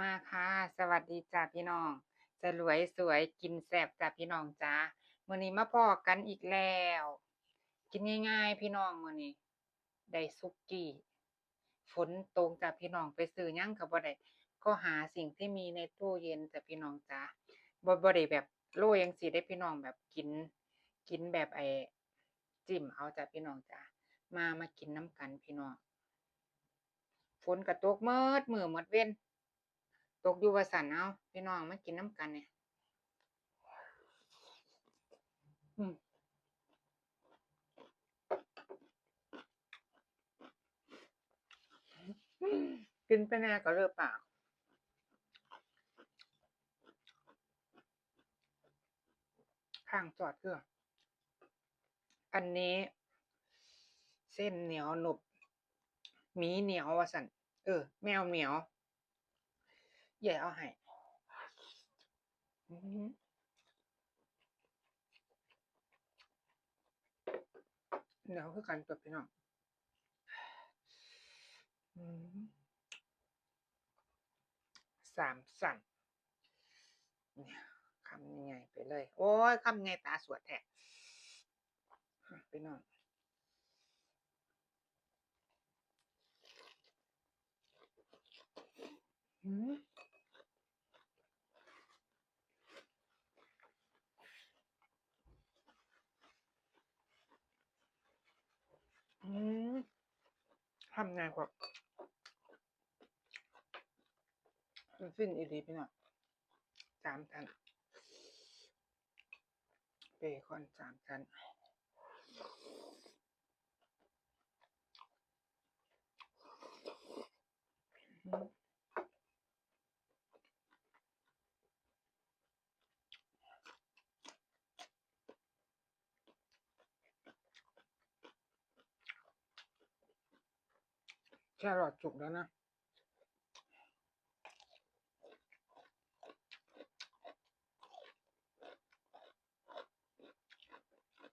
มาค่ะ สวัสดีจ้าพี่น้อง จะรวยสวยกินแซ่บจ้าพี่น้องจ้ามื้อนี้มาพอกันอีกแล้ว กินง่ายๆ พี่น้องมื้อนี้ได้สุกกี้ ฝนตกจ้าพี่น้องไปซื้อหยังก็บ่ได้ก็หาสิ่งที่มีในตู้เย็นจ้าพี่น้องจ้าบ่บ่ได้แบบโรยจังซี่ได้พี่น้องแบบกิน กินแบบไอจิ้มเอาจ้าพี่น้องจ้ามามากินน้ำกันพี่น้องฝนก็ตกเมิดมือหมดเว้น ตกอยู่ว่าสันเอาพี่น้องมากินน้ำกันเนี่ยอืมกินไปแน่ก็เลิกปากข้างจอดเกลืออันนี้ เส้นเหนียวหนุบหมีเหนียวว่าสันเออ แมวเหนียว ใหญ่เอาให้อื้อหือเหนียวคือกันตัวพี่น้องสามสั่นเนี่ยคำยังไงไปเลย โอ้ยคำไงตาสวดแท้พี่น้องอืมอืม ทำไงกว่ามันสิ้นอีรีพี่น้องสามชั้นเบคอนสามชั้น รอดจุกแล้วนะ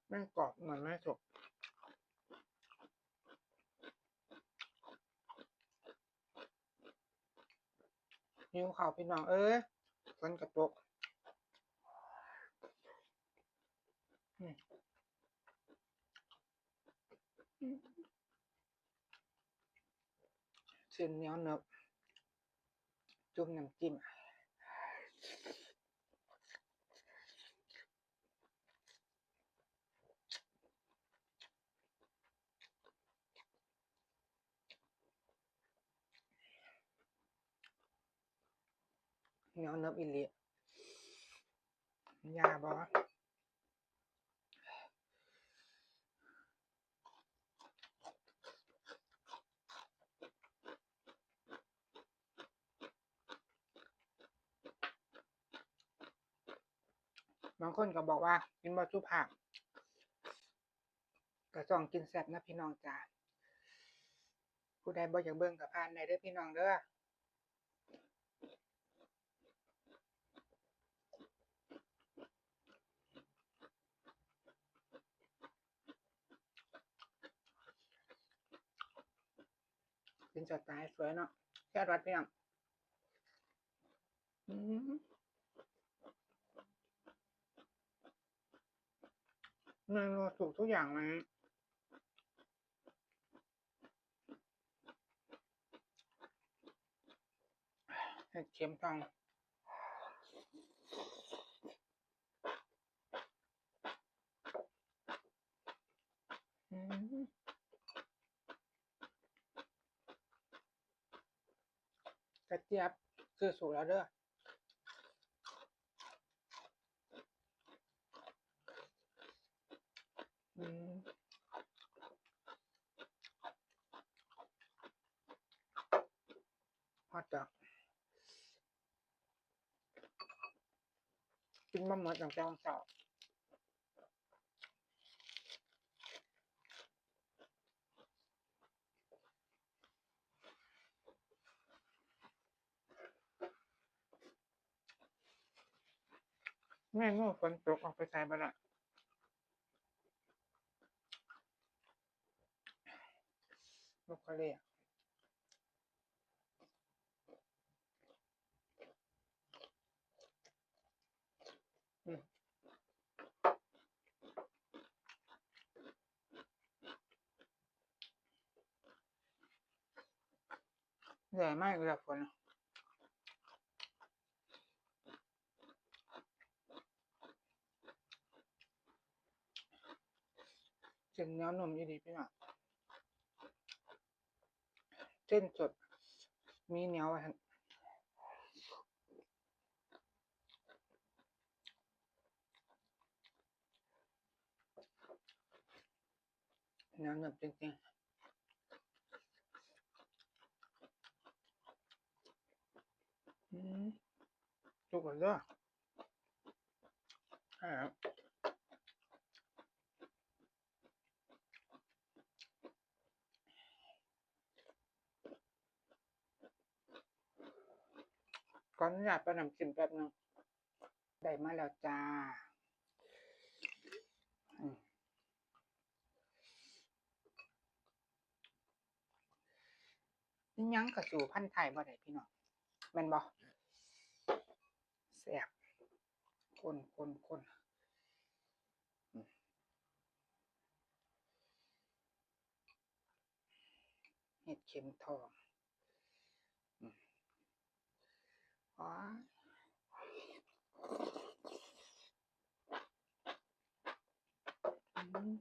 แม่งกรอบเหมือนแม่สุกหิวข่าวพี่น้อง เอ้ยฝนกระตกอืม เส้นเหนียวเนบจุ่มน้ำจิ้มเหนียวเน บางคนก็บอกว่ากินบะสุภาพก็ต้องกินแซ่บนะพี่น้องจ้าผู้ใดบ่อยากเบิ่งกับพานในเด้อพี่น้องเด้อเป็นสไตล์สวยเนาะแค่รัดเพียงอืม เมนูถูกทุกอย่างเลยเห็ดเข็มทองกระเจี๊ยบคือสุกแล้วเด้ออืม ฮอตดอกกินมาหมดตั้งแต่วันเสาร์แม่งูฝนตกออกไปใส่บ้านละลูกทะเลอ เหนื่อยมากเลยฝนเส้นเนื้อนมยี่ดีพี่น่ะเส้นสดมีเหนียวอะ เหนียวหนึบจริงๆอืมจุกเลยด้วยใช่ครับก่อนอนุญาตไปนำกินแป๊บหนึงได้มาแล้วจ้าอืมอิห ยังกระสู่พันธุ์ไทยบ่ได้พี่น้องแม่นบ่แซ่บคนคนคนเห็ดเข็มทองอืมว้ายอืม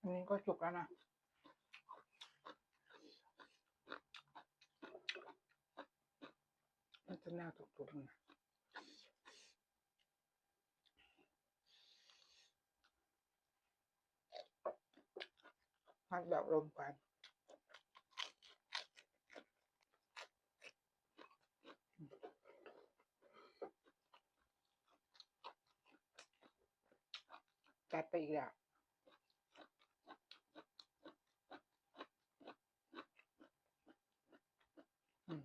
อั นี้ก็สุกแล้วนะมันจะน่าตุกๆนะพัดแบบลมควันจัดไปอีกแล้วอืม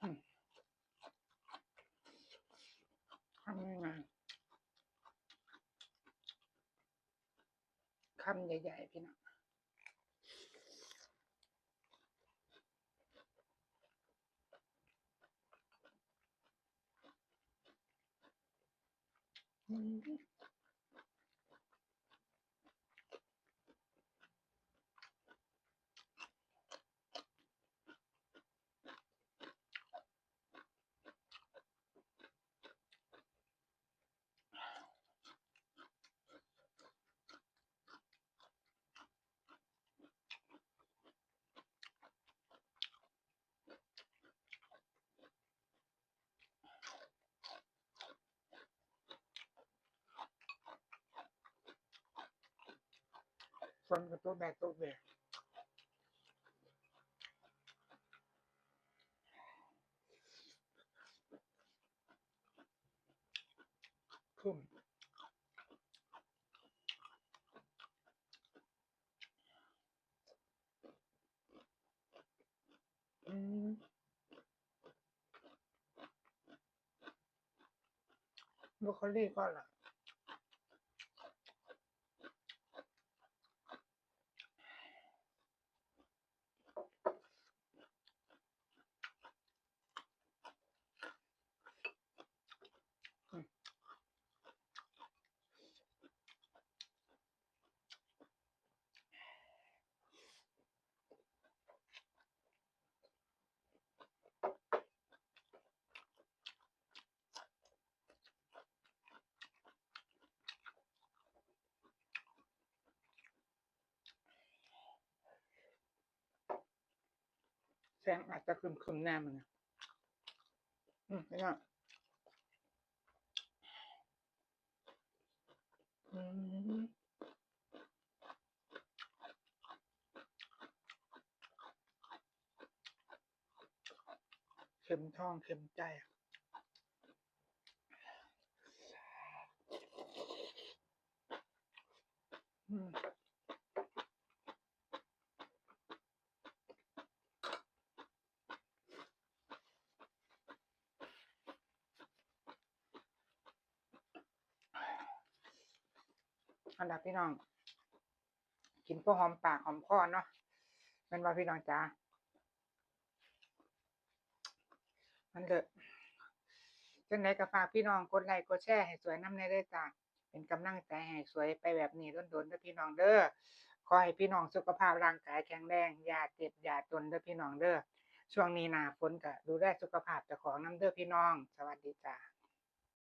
อืมทำยังไงคำใหญ่ๆพี่น้องอืม ฝนกับตัวแบกตัวแบกขึ้นอืมบรอกโคลีก็อร่อยอืมแส งอาจจะครึมๆหน้ามันนะอืมนี่ก็อืมเข็มทองเข็มใจอะอืม อันดับพี่น้อง กินพวกหอมปากหอมคอเนาะมันว่าพี่น้องจ้ามันเดอะจังไดก็ฝากพี่น้องกดไลค์กดแชร์ให้สวยน้ำในเด้จ้าเป็นกำลังใจให้สวยไปแบบนี้โดนๆเด้อพี่น้องเด้อขอให้พี่น้องสุขภาพร่างกายแข็งแรงอย่าเจ็บอย่าจนเด้อพี่น้องเด้อช่วงนี้หนาฝนก็ดูแลสุขภาพเจ้าของน้ำเด้อพี่น้อง สวัสดีจ้า